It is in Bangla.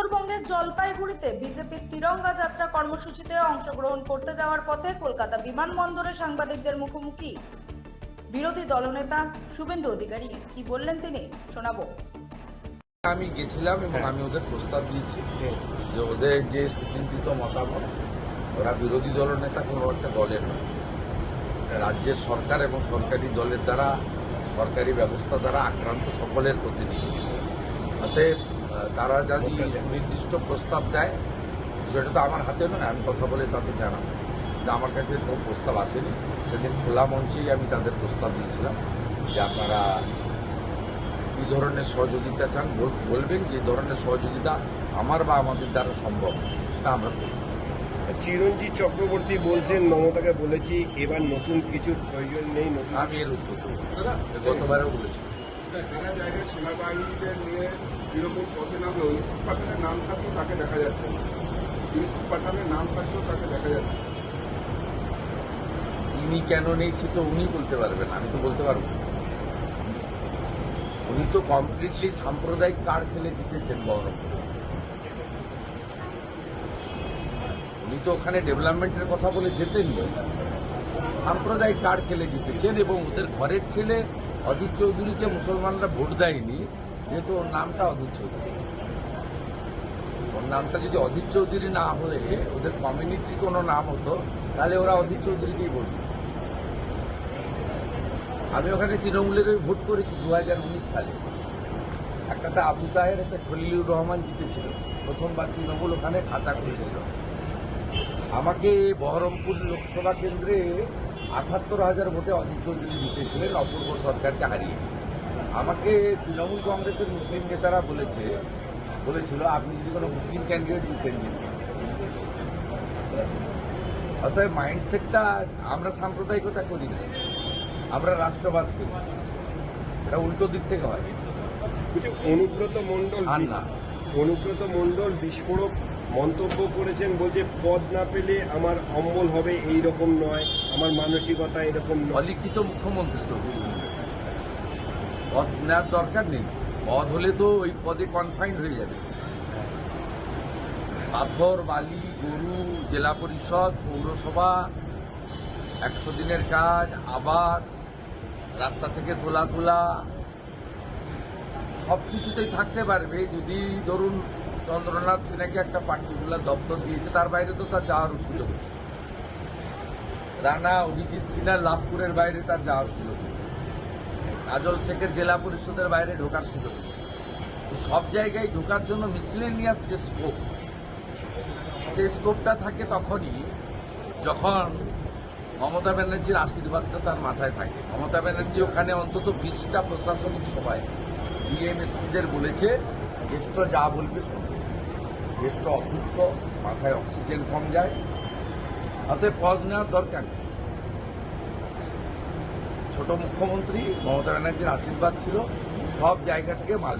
উত্তরবঙ্গের জলপাইগুড়িতে বিজেপির তিরঙ্গা যাত্রা কর্মসূচিতে অংশগ্রহণ করতে যাওয়ার পথে কলকাতা বিমানবন্দরে সাংবাদিকদের মুখোমুখি। বিরোধী দলনেতা শুভেন্দু অধিকারী কি বললেন তিনি, শোনাবো। আমি গেছিলাম এবং আমি ওদের প্রস্তাব দিয়েছি যে ওদের যে সুচিন্তিত মতামত, ওরা বিরোধী দলনেতা কোনো একটা দলের নয়। রাজ্যের সরকার এবং সরকারি দলের দ্বারা, সরকারি ব্যবস্থা দ্বারা আক্রান্ত সকলের প্রতিনিধি। অতএব তারা যদি সুনির্দিষ্ট প্রস্তাব দেয় সেটা তো আমার হাতে নয় আমি কথা বলে তাদের জানাব। কিন্তু আমার কাছে কোনো প্রস্তাব আসেনি। সেদিন খোলা মঞ্চেই আমি তাদের প্রস্তাব দিয়েছিলাম যে আপনারা কি ধরনের সহযোগিতা চান বলবেন যে ধরনের সহযোগিতা আমার বা আমাদের দ্বারা সম্ভব তা আমরা করব। চিরঞ্জিত চক্রবর্তী বলছেন মমতাকে বলেছি এবার নতুন কিছু প্রয়োজন নেই নতুন আমি এর উত্তর গতবারও বলেছি। সারা জায়গায় সেনাবাহিনীদের নিয়ে তৃণমূল পথে নামলো ইউসুফ পাঠানের নাম থাকলেও তাকে দেখা যাচ্ছে না ইউসুফ পাঠানের নাম থাকলেও তাকে দেখা যাচ্ছে না। তিনি কেন নেই সে তো উনি বলতে পারবেন, আমি তো বলতে পারব। উনি তো কমপ্লিটলি সাম্প্রদায়িক কার্ড খেলে জিতেছেন বহরমপুরে উনি তো ওখানে ডেভেলপমেন্টের কথা বলে যেতেন সাম্প্রদায়িক কার্ড খেলে জিতেছেন এবং ওদের ঘরের ছেলে অজিত চৌধুরীকে মুসলমানরা ভোট দেয়নি যেহেতু ওর নামটা অজিত চৌধুরী। ওর নামটা যদি অজিত চৌধুরী না হলে ওদের কমিউনিটির কোনো নাম হতো, তাহলে ওরা অজিত চৌধুরীকেই বলবে আমি ওখানে তৃণমূলের ভোট করেছি দু হাজার উনিশ সালে। একটা তো আবু তাহের, একটা খলিলুর রহমান জিতেছিল। প্রথমবার তৃণমূল ওখানে খাতা করেছিল আমাকে বহরমপুর লোকসভা কেন্দ্রে আঠাত্তর হাজার ভোটে অজিত চৌধুরী জিতেছিলেন, অপূর্ব সরকারকে হারিয়ে। আমাকে তৃণমূল কংগ্রেসের মুসলিম নেতারা বলেছে বলেছিল আপনি যদি কোনো মুসলিম ক্যান্ডিডেট জিতবেন। অতএব মাইন্ডসেটটা আমরা সাম্প্রদায়িকতা করি না। আমরা রাষ্ট্রবাদ করি। এটা উল্টো দিক থেকে হয়। অনুব্রত মণ্ডল না। অনুব্রত মণ্ডল বিস্ফোরক মন্তব্য করেছেন বলছে পদ না পেলে আমার অম্বল হবে এই রকম নয়। আমার মানসিকতা এরকম নয়। অলিখিত মুখ্যমন্ত্রী তো পদ নেওয়ার দরকার নেই। পদ হলে তো ওই পদে কনফাইন্ড হয়ে যাবে। পাথর, বালি, গরু, জেলা পরিষদ, পৌরসভা, একশো দিনের কাজ, আবাস, রাস্তা থেকে তোলা তোলা, সব কিছুতেই থাকতে পারবে। যদি ধরুন চন্দ্রনাথ সিনহাকে একটা পার্টিকুলার দপ্তর দিয়েছে, তার বাইরে তো তার যাওয়ার সুযোগ রানা অভিজিৎ সিনহার লাভপুরের বাইরে তার যাওয়ার সুযোগ। কাজল শেখের জেলা পরিষদের বাইরে ঢোকার সুযোগ সব জায়গায় ঢোকার জন্য মিসলেনিয়াস যে স্কোপ সেই স্কোপটা থাকে তখনই যখন মমতা ব্যানার্জির আশীর্বাদটা তার মাথায় থাকে। মমতা ব্যানার্জি ওখানে অন্তত বিশটা প্রশাসনিক সভায় ডিএমএসপিদের বলেছে গেস্ট যা বলবে শুনবে। গেস্ট অসুস্থ, মাথায় অক্সিজেন কম যায়। অতএব পদ নেওয়ার দরকার নেই। ছোট মুখ্যমন্ত্রী মমতা ব্যানার্জির আশীর্বাদ ছিল সব জায়গা থেকে মাল